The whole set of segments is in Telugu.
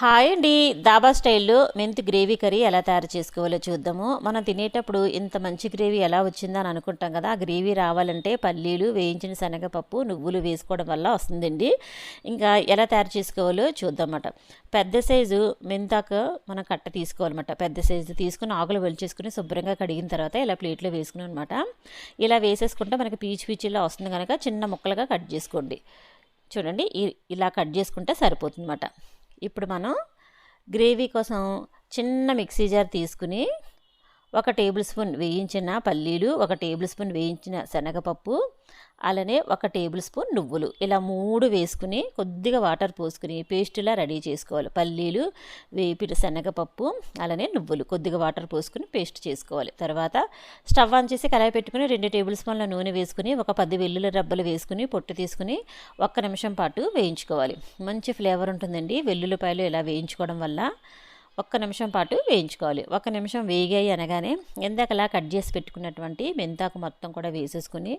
హాయ్ అండి. దాబా స్టైల్లో మెంతి గ్రేవీ కర్రీ ఎలా తయారు చేసుకోవాలో చూద్దాము. మనం తినేటప్పుడు ఇంత మంచి గ్రేవీ ఎలా వచ్చిందని అనుకుంటాం కదా. ఆ గ్రేవీ రావాలంటే పల్లీలు వేయించిన శనగపప్పు నువ్వులు వేసుకోవడం వల్ల వస్తుందండి. ఇంకా ఎలా తయారు చేసుకోవాలో చూద్దామన్నమాట. పెద్ద సైజు మెంతాక మనం కట్ట తీసుకోవాలన్నమాట. పెద్ద సైజు తీసుకుని ఆకులు వెలిచేసుకుని శుభ్రంగా కడిగిన తర్వాత ఇలా ప్లేట్లో వేసుకుని అనమాట ఇలా వేసేసుకుంటే మనకి పీచు పీచులా వస్తుంది కనుక చిన్న ముక్కలుగా కట్ చేసుకోండి. చూడండి ఇలా కట్ చేసుకుంటే సరిపోతుందన్నమాట. ఇప్పుడు మనం గ్రేవీ కోసం చిన్న మిక్సీ జార్ తీసుకుని ఒక టేబుల్ స్పూన్ వేయించిన పల్లీలు ఒక టేబుల్ స్పూన్ వేయించిన శనగపప్పు అలానే ఒక టేబుల్ స్పూన్ నువ్వులు. ఇలా మూడు వేసుకుని కొద్దిగా వాటర్ పోసుకుని పేస్టులా రెడీ చేసుకోవాలి. పల్లీలు వేపిన శనగపప్పు అలానే నువ్వులు కొద్దిగా వాటర్ పోసుకుని పేస్ట్ చేసుకోవాలి. తర్వాత స్టవ్ ఆన్ చేసి కళాయి పెట్టుకుని రెండు టేబుల్ స్పూన్ల నూనె వేసుకుని ఒక పది వెల్లుల్లి రబ్బలు వేసుకుని పొట్టు తీసుకుని ఒక్క నిమిషం పాటు వేయించుకోవాలి. మంచి ఫ్లేవర్ ఉంటుందండి. వెల్లుల్లిపాయలు ఇలా వేయించుకోవడం వల్ల ఒక్క నిమిషం పాటు వేయించుకోవాలి. ఒక నిమిషం వేగాయి అనగానే ఎందాకలా కట్ చేసి పెట్టుకున్నటువంటి మెంతాకు మొత్తం కూడా వేసేసుకుని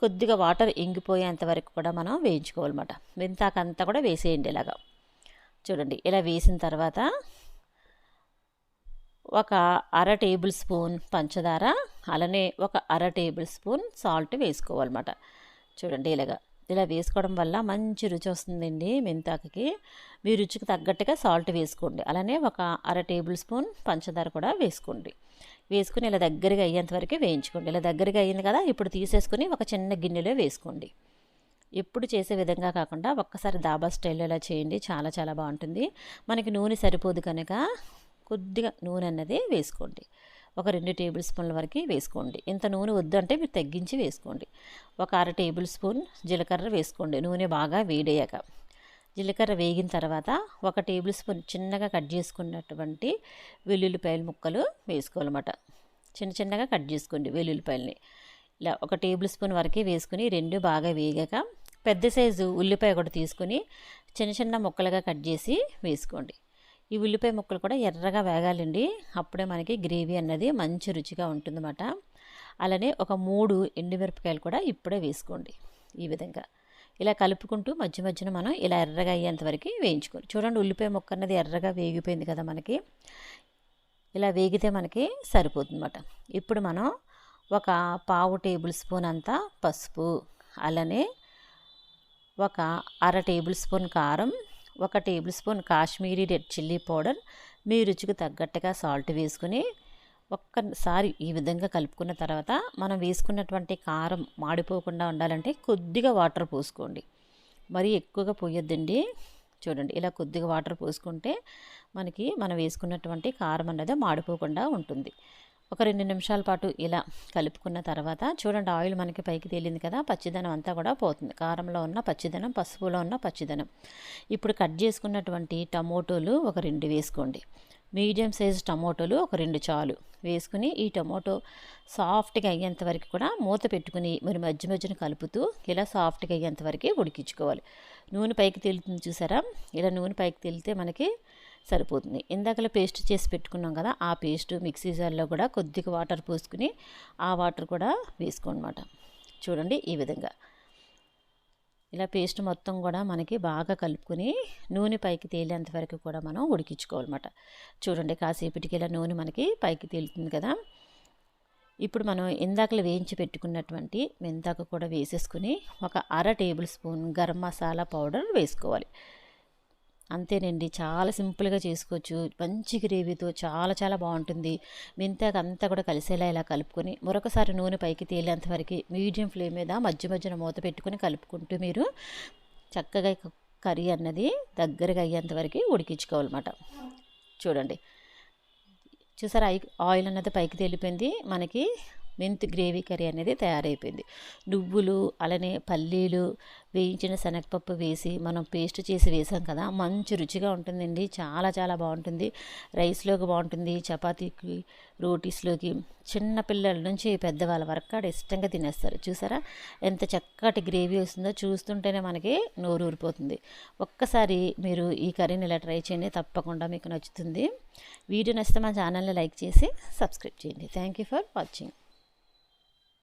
కొద్దిగా వాటర్ ఇంగిపోయేంత వరకు కూడా మనం వేయించుకోవాలన్నమాట. మెంతాకు అంతా కూడా వేసేయండి ఇలాగా. చూడండి ఇలా వేసిన తర్వాత ఒక అర టేబుల్ స్పూన్ పంచదార అలానే ఒక అర టేబుల్ స్పూన్ సాల్ట్ వేసుకోవాలన్నమాట. చూడండి ఇలాగా. ఇలా వేసుకోవడం వల్ల మంచి రుచి వస్తుందండి మెంతాకకి. మీ రుచికి తగ్గట్టుగా సాల్ట్ వేసుకోండి. అలానే ఒక అర టేబుల్ స్పూన్ పంచదార కూడా వేసుకోండి. వేసుకుని ఇలా దగ్గరగా అయ్యేంత వరకు వేయించుకోండి. ఇలా దగ్గరగా అయ్యింది కదా ఇప్పుడు తీసేసుకుని ఒక చిన్న గిన్నెలో వేసుకోండి. ఎప్పుడు చేసే విధంగా కాకుండా ఒక్కసారి దాబా స్టైల్లో ఇలా చేయండి. చాలా చాలా బాగుంటుంది. మనకి నూనె సరిపోదు కనుక కొద్దిగా నూనె అన్నది వేసుకోండి. ఒక రెండు టేబుల్ స్పూన్ల వరకు వేసుకోండి. ఇంత నూనె వద్దంటే మీరు తగ్గించి వేసుకోండి. ఒక అర టేబుల్ స్పూన్ జీలకర్ర వేసుకోండి. నూనె బాగా వేడయ్యాక. జీలకర్ర వేగిన తర్వాత ఒక టేబుల్ స్పూన్ చిన్నగా కట్ చేసుకున్నటువంటి వెల్లుల్లిపాయల ముక్కలు వేసుకోవాలన్నమాట. చిన్న చిన్నగా కట్ చేసుకోండి వెల్లుల్లిపాయలని. ఇలా ఒక టేబుల్ స్పూన్ వరకే వేసుకుని రెండు బాగా వేగాక పెద్ద సైజు ఉల్లిపాయ ఒకటి తీసుకుని చిన్న చిన్న ముక్కలుగా కట్ చేసి వేసుకోండి. ఈ ఉల్లిపాయ ముక్కలు కూడా ఎర్రగా వేగాలండి. అప్పుడే మనకి గ్రేవీ అన్నది మంచి రుచిగా ఉంటుందన్నమాట. అలానే ఒక మూడు ఎండుమిరపకాయలు కూడా ఇప్పుడే వేసుకోండి ఈ విధంగా. ఇలా కలుపుకుంటూ మధ్య మధ్యన మనం ఇలా ఎర్రగా అయ్యేంతవరకు వేయించుకోండి వేయించుకోవాలి. చూడండి ఉల్లిపాయ ముక్క అన్నది ఎర్రగా వేగిపోయింది కదా మనకి. ఇలా వేగితే మనకి సరిపోతుందన్నమాట. ఇప్పుడు మనం ఒక పావు టేబుల్ స్పూన్ అంతా పసుపు అలానే ఒక అర టేబుల్ స్పూన్ కారం ఒక tablespoon Kashmiri red chilli powder మీ రుచికి తగ్గట్టుగా సాల్ట్ వేసుకుని ఒక్కసారి ఈ విధంగా కలుపుకున్న తర్వాత మనం వేసుకున్నటువంటి కారం మాడిపోకుండా ఉండాలంటే కొద్దిగా వాటర్ పోసుకోండి. మరీ ఎక్కువగా పోయొద్దండి. చూడండి ఇలా కొద్దిగా వాటర్ పోసుకుంటే మనకి మనం వేసుకున్నటువంటి కారం అనేది మాడిపోకుండా ఉంటుంది. ఒక రెండు నిమిషాల పాటు ఇలా కలుపుకున్న తర్వాత చూడండి ఆయిల్ మనకి పైకి తేలింది కదా పచ్చిదనం అంతా కూడా పోతుంది. కారంలో ఉన్న పచ్చిదనం పసుపులో ఉన్న పచ్చిదనం. ఇప్పుడు కట్ చేసుకున్నటువంటి టమోటోలు ఒక రెండు వేసుకోండి. మీడియం సైజ్ టమోటోలు ఒక రెండు చాలు. వేసుకుని ఈ టమోటో సాఫ్ట్గా అయ్యేంత వరకు కూడా మూత పెట్టుకుని మరి మధ్య మధ్యన కలుపుతూ ఇలా సాఫ్ట్గా అయ్యేంత వరకు ఉడికించుకోవాలి. నూనె పైకి తేలుతుంది చూసారా? ఇలా నూనె పైకి తేలితే మనకి సరిపోతుంది. ఇందాకలా పేస్ట్ చేసి పెట్టుకున్నాం కదా ఆ పేస్ట్ మిక్సీ జార్లో కూడా కొద్దిగా వాటర్ పోసుకుని ఆ వాటర్ కూడా వేసుకోనమాట. చూడండి ఈ విధంగా. ఇలా పేస్ట్ మొత్తం కూడా మనకి బాగా కలుపుకొని నూనె పైకి తేలేంత వరకు కూడా మనం ఉడికించుకోవాలన్నమాట. చూడండి కాసేపటికి ఇలా నూనె మనకి పైకి తేలుతుంది కదా. ఇప్పుడు మనం ఇందాకలు వేయించి పెట్టుకున్నటువంటి మెంతాకు కూడా వేసేసుకుని ఒక అర tablespoon garam masala powder వేసుకోవాలి. అంతేనండి. చాలా సింపుల్గా చేసుకోవచ్చు. మంచి గ్రేవీతో చాలా చాలా బాగుంటుంది. మెంతాకు అంతా కూడా కలిసేలా ఇలా కలుపుకొని మరొకసారి నూనె పైకి తేలేంత వరకు మీడియం ఫ్లేమ్ మీద మధ్య మధ్యన మూత పెట్టుకొని కలుపుకుంటూ మీరు చక్కగా కర్రీ అన్నది దగ్గరగా అయ్యేంత వరకు ఉడికించుకోవాలన్నమాట. చూడండి. చూసారా? ఆయిల్ అన్నది పైకి తేలిపోయింది. మనకి మెంతి గ్రేవీ కర్రీ అనేది తయారైపోయింది. నువ్వులు అలానే పల్లీలు వేయించిన శనగపప్పు వేసి మనం పేస్ట్ చేసి వేసాం కదా మంచి రుచిగా ఉంటుందండి. చాలా చాలా బాగుంటుంది. రైస్లోకి బాగుంటుంది చపాతీకి రోటీస్లోకి. చిన్న పిల్లల నుంచి పెద్దవాళ్ళ వరకు ఆడ ఇష్టంగా తినేస్తారు. చూసారా? ఎంత చక్కటి గ్రేవీ వస్తుందో చూస్తుంటేనే మనకి నోరు ఊరిపోతుంది. ఒక్కసారి మీరు ఈ కర్రీని ఇలా ట్రై చేయండి తప్పకుండా మీకు నచ్చుతుంది. వీడియో నచ్చితే మా ఛానల్ని లైక్ చేసి సబ్స్క్రైబ్ చేయండి. Thank you for watching.